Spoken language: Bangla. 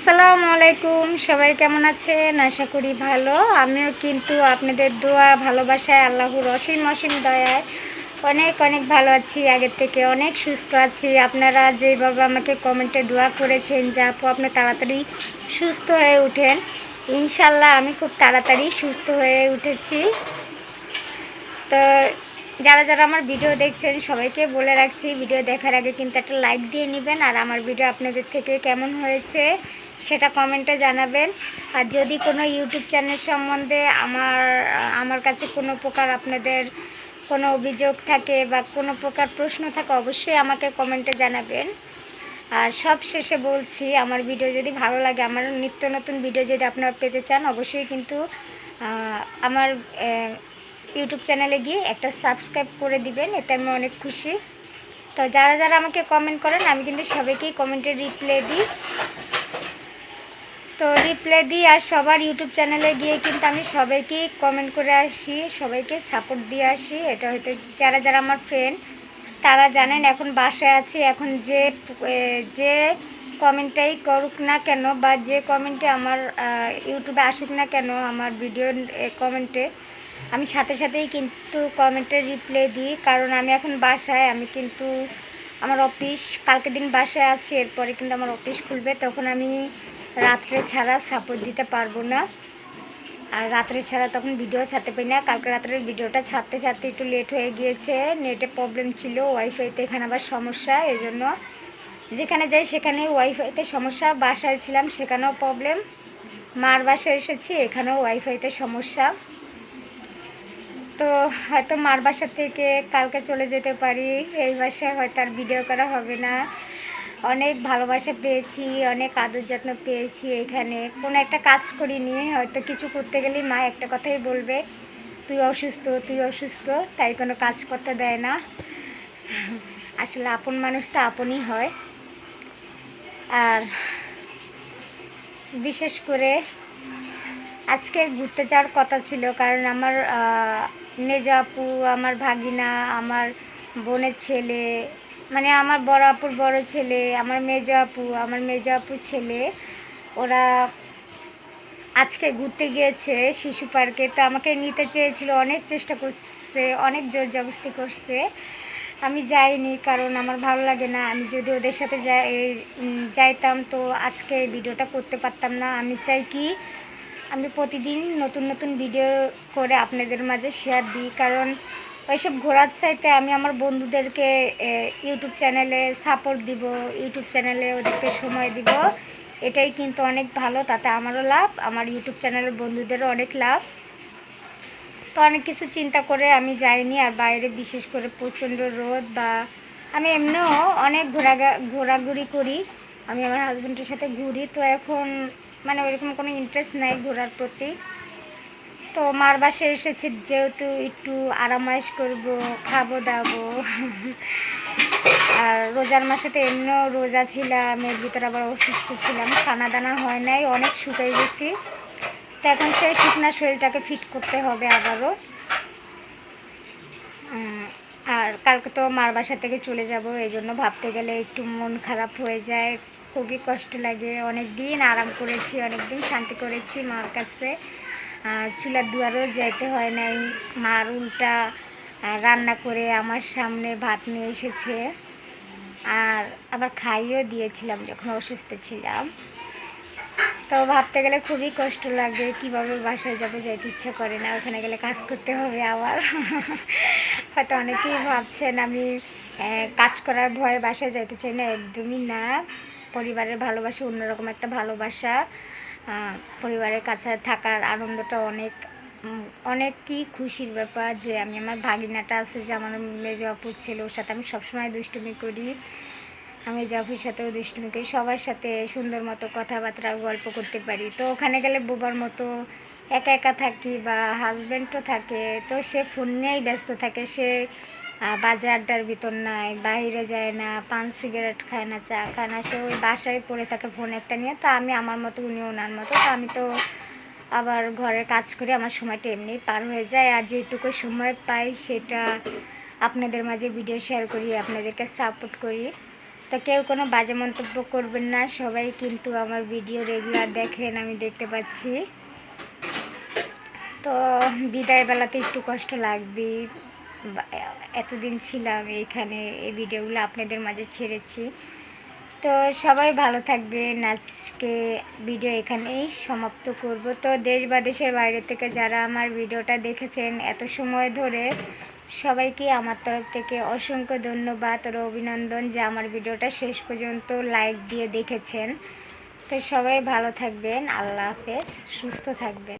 আসসালামু আলাইকুম, সবাই কেমন আছেন? আশা করি ভালো। আমিও কিন্তু আপনাদের দোয়া, ভালোবাসায়, আল্লাহর অসীম অসীম দয়ায় অনেক অনেক ভালো আছি, আগের থেকে অনেক সুস্থ আছি। আপনারা যেভাবে আমাকে কমেন্টে দোয়া করেছেন যে, আপু, আপনি তাড়াতাড়ি সুস্থ হয়ে উঠেন। ইনশাল্লাহ আমি খুব তাড়াতাড়ি সুস্থ হয়ে উঠেছি। তো যারা যারা আমার ভিডিও দেখছেন, সবাইকে বলে রাখছি, ভিডিও দেখার আগে কিন্তু একটা লাইক দিয়ে নেবেন, আর আমার ভিডিও আপনাদের থেকে কেমন হয়েছে সেটা কমেন্টে জানাবেন। আর যদি কোনো ইউটিউব চ্যানেল সম্বন্ধে আমার আমার কাছে কোনো প্রকার আপনাদের কোনো অভিযোগ থাকে বা কোনো প্রকার প্রশ্ন থাকে, অবশ্যই আমাকে কমেন্টে জানাবেন। আর সব শেষে বলছি, আমার ভিডিও যদি ভালো লাগে, আমার নিত্য নতুন ভিডিও যদি আপনারা পেতে চান, অবশ্যই কিন্তু আমার ইউটিউব চ্যানেলে গিয়ে একটা সাবস্ক্রাইব করে দিবেন, এতে আমি অনেক খুশি। তো যারা যারা আমাকে কমেন্ট করেন, আমি কিন্তু সবাইকেই কমেন্টে রিপ্লাই দিই। তো রিপ্লাই দিই আর সবার ইউটিউব চ্যানেলে গিয়ে কিন্তু আমি সবাইকেই কমেন্ট করে আসি, সবাইকে সাপোর্ট দিয়ে আসি। এটা হয়তো যারা যারা আমার ফ্রেন্ড তারা জানেন এখন বাসায় আছি। এখন যে যে কমেন্টটাই করুক না কেন বা যে কমেন্টে আমার ইউটিউবে আসুক না কেন, আমার ভিডিও কমেন্টে আমি সাথে সাথেই কিন্তু কমেন্টে রিপ্লাই দিই। কারণ আমি এখন বাসায়, আমি কিন্তু আমার অফিস কালকে দিন বাসায় আছি, এরপরে কিন্তু আমার অফিস খুলবে। তখন আমি রাত্রে ছাড়া সাপোর্ট দিতে পারব না। আর রাত্রে ছাড়া তখন ভিডিও ছাড়তে পারি না। কালকে রাত্রের ভিডিওটা ছাড়তে ছাড়তে একটু লেট হয়ে গিয়েছে। নেটে প্রবলেম ছিল ওয়াইফাইতে এখানে আবার সমস্যা এই জন্য যেখানে যাই সেখানে ওয়াইফাইতে সমস্যা। বাসায় ছিলাম সেখানেও প্রবলেম মার বাসায় এসেছি, এখানেও ওয়াইফাইতে সমস্যা। তো হয়তো মার বাসা থেকে কালকে চলে যেতে পারি। এই বাসায় হয়তো আর ভিডিও করা হবে না। অনেক ভালোবাসা পেয়েছি, অনেক আদর যত্ন পেয়েছি এখানে। কোনো একটা কাজ করিনি, হয়তো কিছু করতে গেলেই মা একটা কথাই বলবে, তুই অসুস্থ তুই অসুস্থ, তাই কোনো কাজ করতে দেয় না। আসলে আপন মানুষ তো আপনই হয়। আর বিশেষ করে আজকে ঘুরতে যাওয়ার কথা ছিল, কারণ আমার আপু, আমার ভাগিনা, আমার বোনের ছেলে মানে আমার বড় আপুর বড় ছেলে, আমার মেজ আপু, আমার মেজ আপুর ছেলে, ওরা আজকে ঘুরতে গিয়েছে শিশু পার্কে। তো আমাকে নিতে চেয়েছিল, অনেক চেষ্টা করছে, অনেক জোর জবস্তি করছে। আমি যাইনি কারণ আমার ভালো লাগে না। আমি যদি ওদের সাথে যাই যাইতাম তো আজকে ভিডিওটা করতে পারতাম না। আমি চাই কি, আমি প্রতিদিন নতুন নতুন ভিডিও করে আপনাদের মাঝে শেয়ার দিই। কারণ ওইসব ঘোরার চাইতে আমি আমার বন্ধুদেরকে ইউটিউব চ্যানেলে সাপোর্ট দিব, ইউটিউব চ্যানেলে ওদেরকে সময় দিব। এটাই কিন্তু অনেক ভালো, তাতে আমারও লাভ, আমার ইউটিউব চ্যানেলের বন্ধুদেরও অনেক লাভ। তো অনেক কিছু চিন্তা করে আমি যাইনি, আর বাইরে বিশেষ করে প্রচণ্ড রোদ বা, আমি এমনিও অনেক ঘোরা ঘোরাঘুরি করি। আমি আমার হাজব্যান্ডের সাথে ঘুরি, তো এখন মানে ওইরকম কোনো ইন্টারেস্ট নাই ঘোরার প্রতি। তো মার বাসায় এসেছি, যেহেতু একটু আরামাইশ করব, খাব, দাবো। আর রোজার মাসে তো এমনিও রোজা ছিলাম এর ভিতরে আবার অসুস্থ ছিলাম খানা দানা হয় নাই, অনেক শুকাই গেছি। তো এখন সেই শুকনা শরীরটাকে ফিট করতে হবে আবারও। আর কালকে তো মার বাসা থেকে চলে যাব এই জন্য ভাবতে গেলে একটু মন খারাপ হয়ে যায়। খুবই কষ্ট লাগে অনেক দিন আরাম করেছি অনেক দিন শান্তি করেছি মার কাছে। চুলার দুয়ারেও যেতে হয় নাই। মার উল্টা রান্না করে আমার সামনে ভাত নিয়ে এসেছে। আর আবার খাইয়েও দিয়েছিলাম যখন অসুস্থ ছিলাম। তো ভাবতে গেলে খুবই কষ্ট লাগে, কীভাবে বাসায় যাব যাইতে ইচ্ছা করে না, ওখানে গেলে কাজ করতে হবে আবার। হয়তো অনেকেই ভাবছেন আমি কাজ করার ভয়ে বাসায় যাইতে চাই না, একদমই না। পরিবারের ভালোবাসা অন্যরকম একটা ভালোবাসা। পরিবারের কাছে থাকার আনন্দটা অনেক উম, অনেকই খুশির ব্যাপার যে আমি আমার ভাগিনাটা আছে যে আমার মেজ অপুর ছেলে ওর সাথে আমি সবসময় দুষ্টুমি করি। আমি জাফির সাথেও দুষ্টুমি করি সবার সাথে সুন্দর মতো কথাবার্তা গল্প করতে পারি। তো ওখানে গেলে বোবার মতো একা একা থাকি বা হাজব্যান্ডও থাকে তো সে ফোন নিয়েই ব্যস্ত থাকে সে আহ, বাজে আড্ডার ভিতর নাই বাইরে যায় না পান সিগারেট খায় না চা খায় না সে ওই বাসায় পড়ে থাকে ফোন একটা নিয়ে। তো আমি আমার মতো উনি ওনার মতো তো আমি তো আবার ঘরের কাজ করে আমার সময়টা এমনি পার হয়ে যায়। আর যেটুকু সময় পাই সেটা আপনাদের মাঝে ভিডিও শেয়ার করি আপনাদেরকে সাপোর্ট করি। তো কেউ কোনো বাজে মন্তব্য করবেন না সবাই কিন্তু আমার ভিডিও রেগুলার দেখেন আমি দেখতে পাচ্ছি। তো বিদায় বেলাতে একটু কষ্ট লাগবে এতদিন ছিলাম এখানে এই ভিডিওগুলো আপনাদের মাঝে ছেড়েছি। তো সবাই ভালো থাকবেন। আজকে ভিডিও এখানেই সমাপ্ত করব। তো দেশ বা দেশের বাইরে থেকে যারা আমার ভিডিওটা দেখেছেন এত সময় ধরে, সবাইকে আমার তরফ থেকে অসংখ্য ধন্যবাদ ও অভিনন্দন যে আমার ভিডিওটা শেষ পর্যন্ত লাইক দিয়ে দেখেছেন। তো সবাই ভালো থাকবেন। আল্লাহ হাফেজ। সুস্থ থাকবেন।